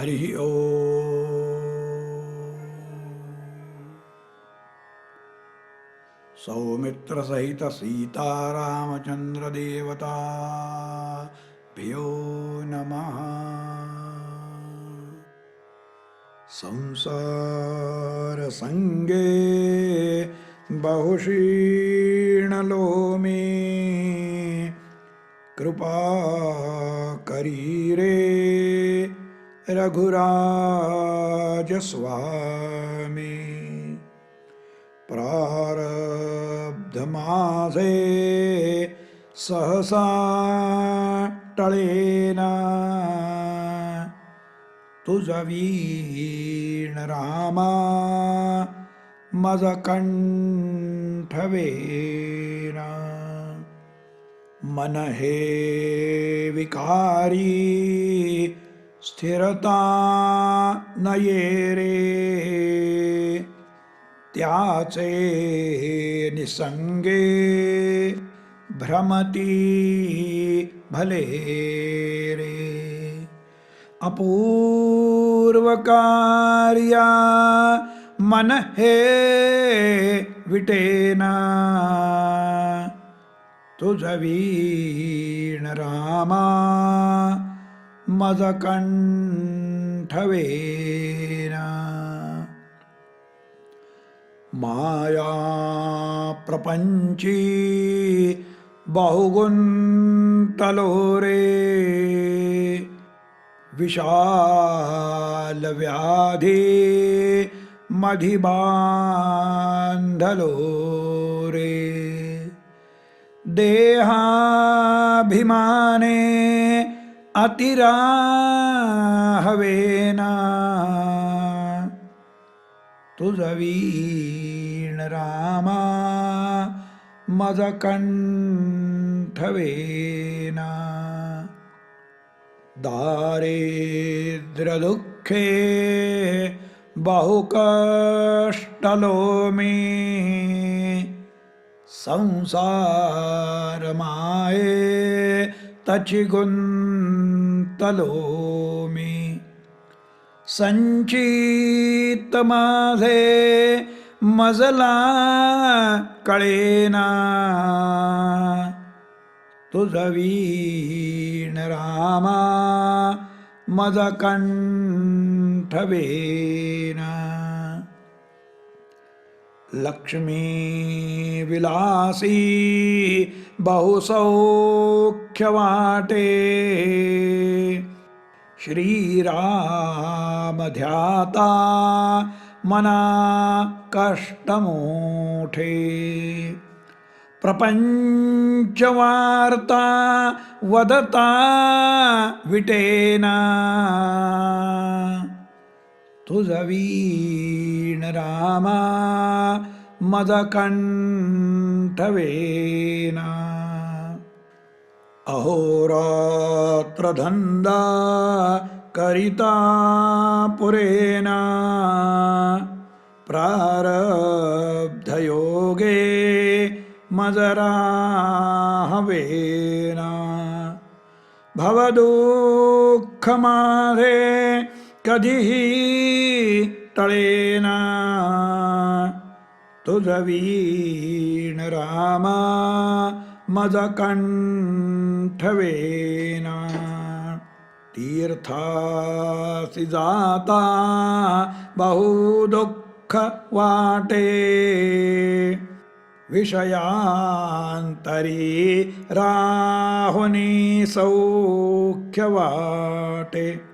हरि ओ। सौमित्र सहित सीतारामचंद्र देवता भ्यो नमः। संसार संगे बहुशीर्णलो मे कृपा करी रे। रघुराज स्वामी प्रारब्धमाजे सहसा टळेना। रामा मज कंठवेना मन हे विकारी स्थिरता नये रे। त्याचे निसंगे। भ्रमती भले रे। अपूर्व कार्या मन हे विटेना। तुझ वीण रामा मज कंठवेना माया प्रपंची बहुगुंतलो रे विशाल व्याधी मधी रे देहाभिमाने अतिरा हवेना तुझ वीण रामा मज कंठवेना। दारिद्र्यदुःखे बहुकष्टलो मे संसार माये तलोमि। माझे मजला कळेना। तुझवीण रामा मज कंठवेना लक्ष्मी विलासी बहुसौख्य वाटे श्रीराम ध्याता मना कष्ट मोठे प्रपंच वार्ता वदता विटेना। तुझ वीण रामा मद कंठवेना अहोरात्र धंदा करिता पुरेना प्रारब्धयोगे मजरा हवेना भवदुःख माझे कधीही टळेना तुझ वीण रामा मज कंठवेना तीर्थासी जाता बहुदुःख वाटे. विषयांतरी राहुनी सौख्य वाटे.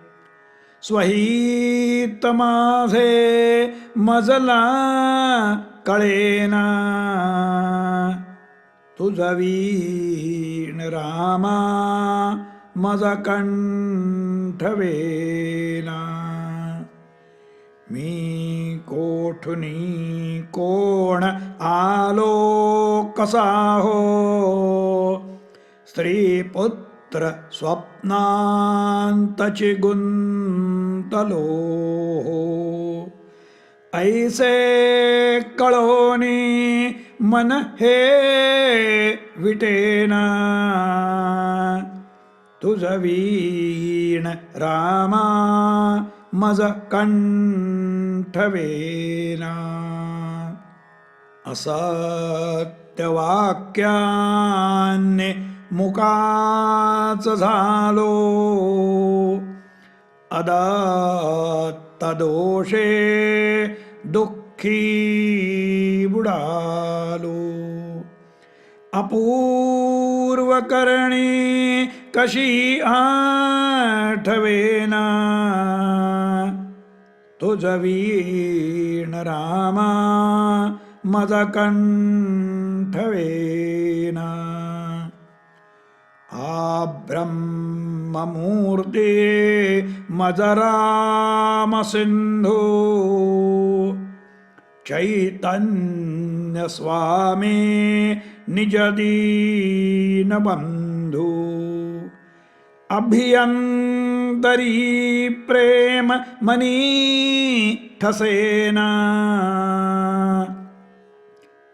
स्वहित माझे मजला कळेना। तुझ वीण रामा मज कंठवेना मी कोठुनी कोण आलो कसा हो स्त्री पुत्र स्वप्नांतची गुंतलो हो ऐसे कळोनी मन हे विटेना तुझ वीण रामा मज कंठवेना असत्यवाक्यान्ने मुकाच झालो अदत्तदोषे दुःखी बुडालो। अपूर्वकरणी कशी आठवेना। तुझ वीण रामा मज कंठवेना आ ब्रह्ममूर्ते सिंधु चैतन्य स्वामी निज दीन बंधू अभियंतरी प्रेम मनी ठसेना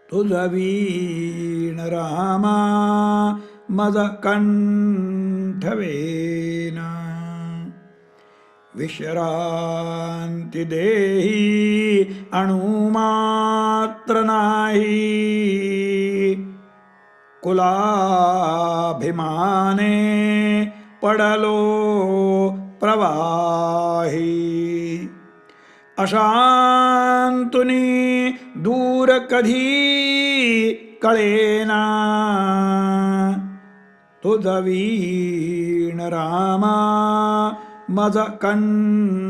तुझ वीण रामा मज कंठवेना विश्रांती देही अणुमात्र नाही. कुलाभिमाने पडलो प्रवाही. अशांतुनी दूर कधी कळेना. तुजवीण रामा मज कंठवेना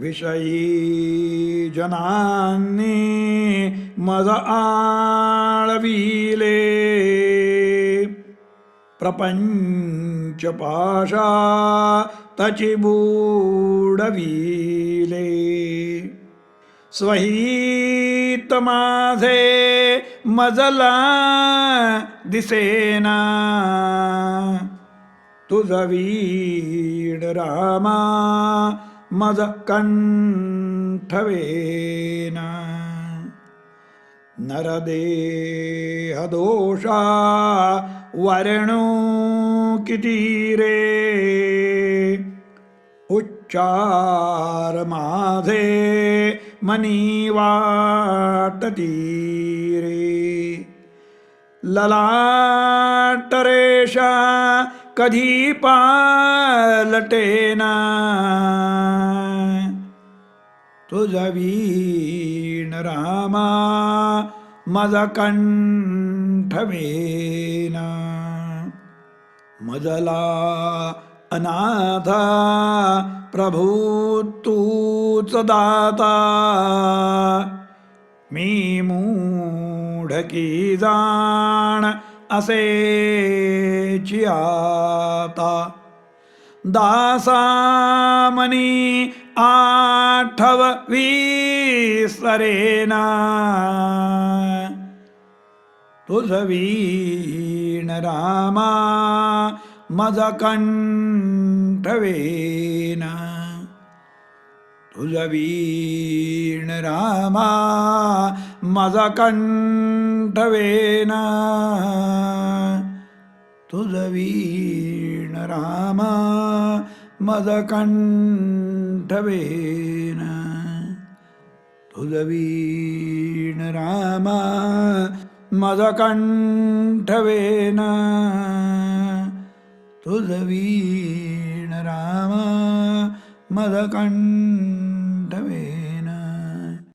विषयी जनांनी मज आळविले प्रपंच पाशा तची स्वही स्वहित माझे मजला दिसेना. तुझा वीड रामा मज कंठवेना. नरदेह दोषा वर्णो किती रे? उच्चार माझे मनी वाटती रे ललाट रेषा कधी पालटेना रामा मज कंठवेना मजला अनाथा प्रभू तूच दाता मी मूढकी जाण असे आता। दासामनी आठव विसरेना। तुझ वीण रामा मज कंठवेना. तुझ वीण रामा मज कंठवेना. तुझ वीण रामा मज कंठवेना. तुझ वीण रामा मज कंठवेना. तुझवीण रामा मदकण्ठवे